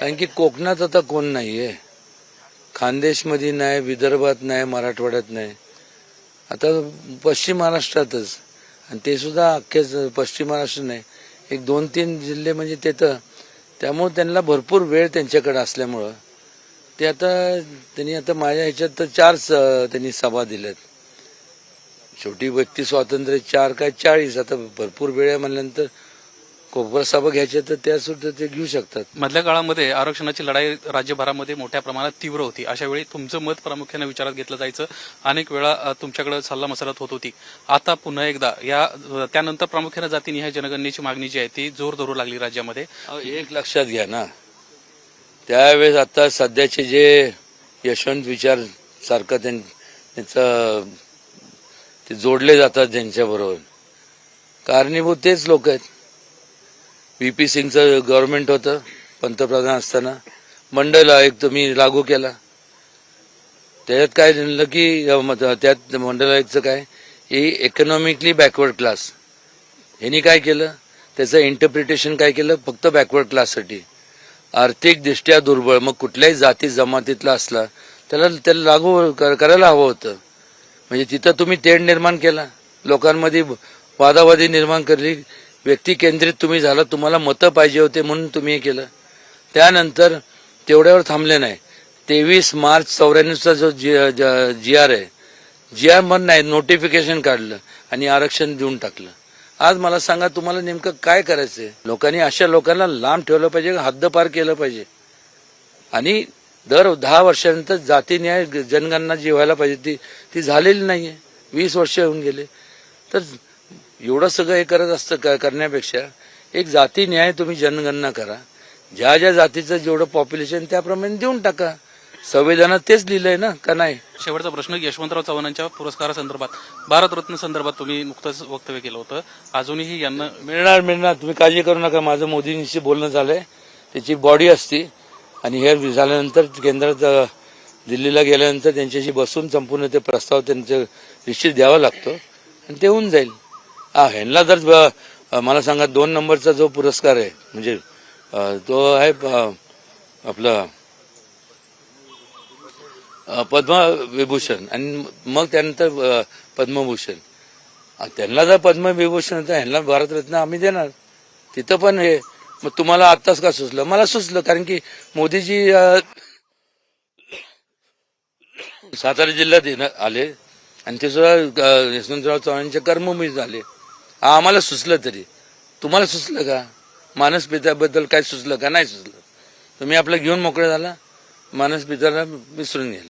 कारण की कोकणात आता कोण नाहीये. खानदेशमध्ये नाही विदर्भात नाही मराठवाड्यात नाही. आता पश्चिम महाराष्ट्रातच. आणि ते सुद्धा अख्खेच पश्चिम महाराष्ट्र नाही. एक दोन तीन जिल्हे म्हणजे ते तर त्यामुळं त्यांना भरपूर वेळ त्यांच्याकडे असल्यामुळं ते आता त्यांनी आता माझ्या ह्याच्यात तर चार स- त्यांनी सभा दिल्यात. शेवटी व्यक्ती स्वातंत्र्य चार काय चाळीस आता भरपूर वेळ आहे म्हणल्यानंतर कोपरा सभा घ्यायच्या तर त्या सुद्धा ते घेऊ शकतात. मधल्या काळामध्ये आरक्षणाची लढाई राज्यभरामध्ये मोठ्या प्रमाणात तीव्र होती. अशा वेळी तुमचं मत प्रामुख्याने विचारात घेतलं जायचं. अनेक वेळा तुमच्याकडे सल्ला मसलत होत होती. आता पुन्हा एकदा या त्यानंतर प्रामुख्याने जातीनिहाय जनगणनेची मागणी जी आहे ती जोर धरू लागली राज्यामध्ये. एक लक्षात घ्या ना. त्यावेळेस आता सध्याचे जे यशवंत विचार सारखं त्यां- त्यांचं ते जोडले जातात त्यांच्याबरोबर. कारणीभूत तेच लोक आहेत. व्ही पी सिंगचं गव्हर्नमेंट होतं पंतप्रधान असताना. मंडल आयुक्त मी लागू केला. त्याच्यात काय झालं की त्यात मंडल आयुक्तचं काय ही इकॉनॉमिकली बॅकवर्ड क्लास ह्यांनी काय केलं? त्याचं इंटरप्रिटेशन काय केलं? फक्त बॅकवर्ड क्लाससाठी आर्थिकदृष्ट्या दुर्बळ. मग कुठल्याही जाती जमातीतला असला त्याला त्याला लागू कर- करायला हवं होतं. म्हणजे तिथं तुम्ही तेढ निर्माण केला. लोकांमध्ये वादावादी निर्माण करली. व्यक्ती केंद्रित तुम्ही झाला तुम्हाला मतं पाहिजे होते म्हणून तुम्ही हे केलं. त्यानंतर तेवढ्यावर थांबले नाही. तेवीस मार्च चौऱ्याण्णवचा जो जी आर आहे जी आर म्हण नाही नोटिफिकेशन काढलं आणि आरक्षण देऊन टाकलं. आज मला सांगा तुम्हाला नेमकं काय करायचंय? लोकांनी अशा लोकांना लांब ठेवलं पाहिजे हद्दपार केलं पाहिजे. आणि दर दहा वर्षानंतर जाती न्याय जनगणना जी व्हायला पाहिजे ती ती झालेली नाहीये. वीस वर्ष होऊन गेले. तर एवढं सगळं हे करत असतं क- करण्यापेक्षा एक जाती न्याय तुम्ही जनगणना करा. ज्या ज्या जातीचं जेवढं पॉप्युलेशन त्याप्रमाणे देऊन टाका. संविधानात तेच लिहिलंय ना का नाही? शेवटचा प्रश्न यशवंतराव चव्हाणांच्या पुरस्कारासंदर्भात भारतरत्न संदर्भात तुम्ही नुकतंच वक्तव्य केलं होतं. अजूनही यांना मिळणार मिळणार. तुम्ही काळजी करू नका. माझं मोदींशी बोलणं झालंय. त्याची बॉडी असती. आणि हे झाल्यानंतर केंद्रात दिल्लीला गेल्यानंतर त्यांच्याशी बसून संपूर्ण ते प्रस्ताव त्यांचं निश्चित द्यावा लागतो. आणि ते होऊन जाईल. हा ह्यांना जर मला सांगा दोन नंबरचा जो पुरस्कार आहे म्हणजे तो आहे अं, आपलं पद्मविभूषण. आणि मग त्यानंतर पद्मभूषण. त्यांना जर पद्मविभूषण तर ह्यांना भारतरत्न आम्ही देणार. तिथं पण हे मग तुम्हाला आत्ताच का सुचलं? मला सुचलं कारण की मोदीजी सातारा जिल्ह्यात येणार- आले. आणि ते सुद्धा यशवंतराव चव्हाणांचे कर्मभूमी झाले. आम्हाला सुचलं तरी. तुम्हाला सुचलं का? मानस पित्याबद्दल काय सुचलं का? नाही सुचलं. तुम्ही आपलं घेऊन मोकळे झाला. मानस पित्याला विसरून गेले.